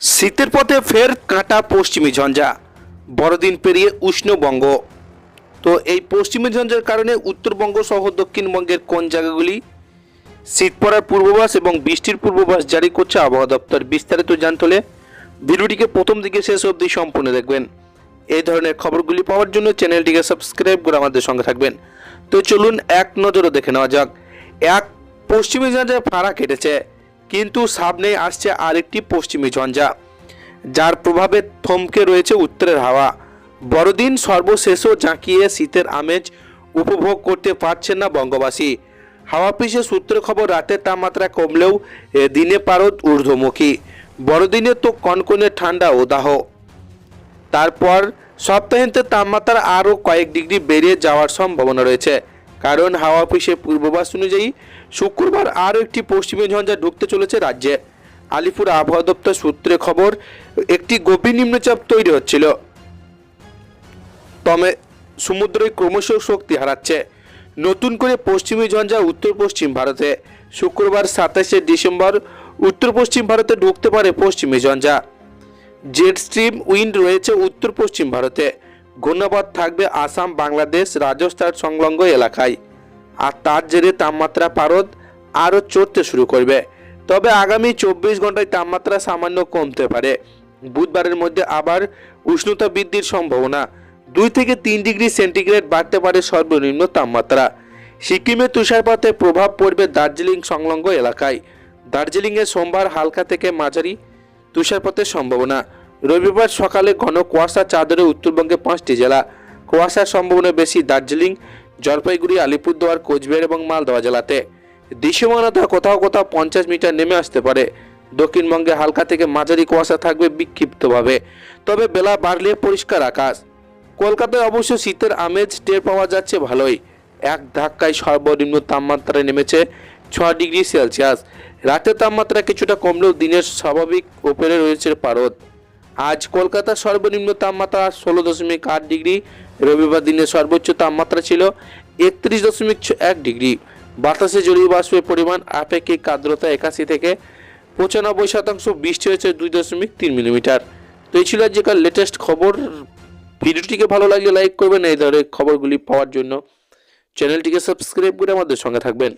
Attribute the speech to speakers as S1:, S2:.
S1: শীতের পথে ফের কাঁটা পশ্চিমী ঝঞ্ঝা। বড়দিন পেরিয়ে উষ্ণবঙ্গ তো এই পশ্চিমী ঝঞ্ঝার কারণে উত্তরবঙ্গ সহ দক্ষিণবঙ্গের কোন জায়গাগুলি শীত পড়ার পূর্বাভাস এবং বৃষ্টির পূর্বাভাস জারি করছে আবহাওয়া দপ্তর বিস্তারিত জানতে হলে ভিডিওটিকে প্রথম দিকে শেষ অবধি সম্পূর্ণ দেখবেন। এই ধরনের খবরগুলি পাওয়ার জন্য চ্যানেলটিকে সাবস্ক্রাইব করে আমাদের সঙ্গে থাকবেন। তো চলুন এক নজরে দেখে নেওয়া যাক। এক, পশ্চিমী ঝঞ্ঝায় ফাড়া কেটেছে। কিন্তু সামনে আসছে আরেকটি পশ্চিমী ঝঞ্ঝা, যার প্রভাবে থমকে রয়েছে উত্তরের হাওয়া। বড়দিন সর্বশেষও জাঁকিয়ে শীতের আমেজ উপভোগ করতে পারছেন না বঙ্গবাসী। হাওয়া পিছে সূত্র খবর, রাতের তাপমাত্রা কমলেও দিনে পারদ ঊর্ধ্বমুখী। বড়দিনে তো কনকনে ঠান্ডা ও দাহ। তারপর সপ্তাহান্তে তাপমাত্রা আরও কয়েক ডিগ্রি বেড়ে যাওয়ার সম্ভাবনা রয়েছে। কারণ হাওয়া অফিসের পূর্বাভাস অনুযায়ী শুক্রবার আরও একটি পশ্চিমী ঝঞ্ঝা ঢুকতে চলেছে রাজ্যে। আলিপুর আবহাওয়া দপ্তর সূত্রে খবর, একটি গভীর নিম্নচাপ তৈরি হচ্ছিল। তবে সমুদ্রে ক্রমশ শক্তি হারাচ্ছে। নতুন করে পশ্চিমী ঝঞ্ঝা উত্তর পশ্চিম ভারতে। শুক্রবার সাতাশে ডিসেম্বর উত্তর পশ্চিম ভারতে ঢুকতে পারে পশ্চিমী ঝঞ্ঝা। জেট স্ট্রিম উইন্ড রয়েছে উত্তর পশ্চিম ভারতে। ঘূর্ণাবাদ থাকবে আসাম, বাংলাদেশ, রাজস্থান সংলগ্ন এলাকায়। আর তার জেরে তাপমাত্রা পারদ আরও চড়তে শুরু করবে। তবে আগামী চব্বিশ ঘন্টায় তাপমাত্রা সামান্য কমতে পারে। বুধবারের মধ্যে আবার উষ্ণতা বৃদ্ধির সম্ভাবনা। দুই থেকে তিন ডিগ্রি সেন্টিগ্রেড বাড়তে পারে সর্বনিম্ন তাপমাত্রা। সিকিমে তুষারপাতের প্রভাব পড়বে দার্জিলিং সংলগ্ন এলাকায়। দার্জিলিংয়ে সোমবার হালকা থেকে মাঝারি তুষারপাতের সম্ভাবনা। রবিবার সকালে ঘন কুয়াশা চাদরে উত্তরবঙ্গে পাঁচটি জেলা। কুয়াশার সম্ভাবনা বেশি দার্জিলিং, জলপাইগুড়ি, আলিপুরদুয়ার, কোচবিহার এবং মালদহ জেলাতে। দৃশ্যমানতা কোথাও কোথাও পঞ্চাশ মিটার নেমে আসতে পারে। দক্ষিণবঙ্গে হালকা থেকে মাঝারি কুয়াশা থাকবে বিক্ষিপ্তভাবে। তবে বেলা বাড়লে পরিষ্কার আকাশ। কলকাতায় অবশ্য শীতের আমেজ টের পাওয়া যাচ্ছে ভালোই। এক ধাক্কায় সর্বনিম্ন তাপমাত্রা নেমেছে ছ ডিগ্রি সেলসিয়াস। রাতের তাপমাত্রা কিছুটা কমলেও দিনের স্বাভাবিক ওপরে রয়েছে পারদ। আজ কলকাতার সর্বনিম্ন তাপমাত্রা ষোলো দশমিক আট ডিগ্রি, রবিবার দিনের সর্বোচ্চ তাপমাত্রা ছিল একত্রিশ দশমিক এক ডিগ্রি। বাতাসে জলীয় বাষ্পের পরিমাণ আপেক্ষিক আর্দ্রতা একাশি থেকে পঁচানব্বই শতাংশ বৃষ্টি হয়েছে দুই দশমিক তিন মিলিমিটার। তো এই ছিল আজকাল লেটেস্ট খবর। ভিডিওটিকে ভালো লাগলে লাইক করবেন, এই ধরনের খবরগুলি পাওয়ার জন্য। চ্যানেলটিকে সাবস্ক্রাইব করে আমাদের সঙ্গে থাকবেন।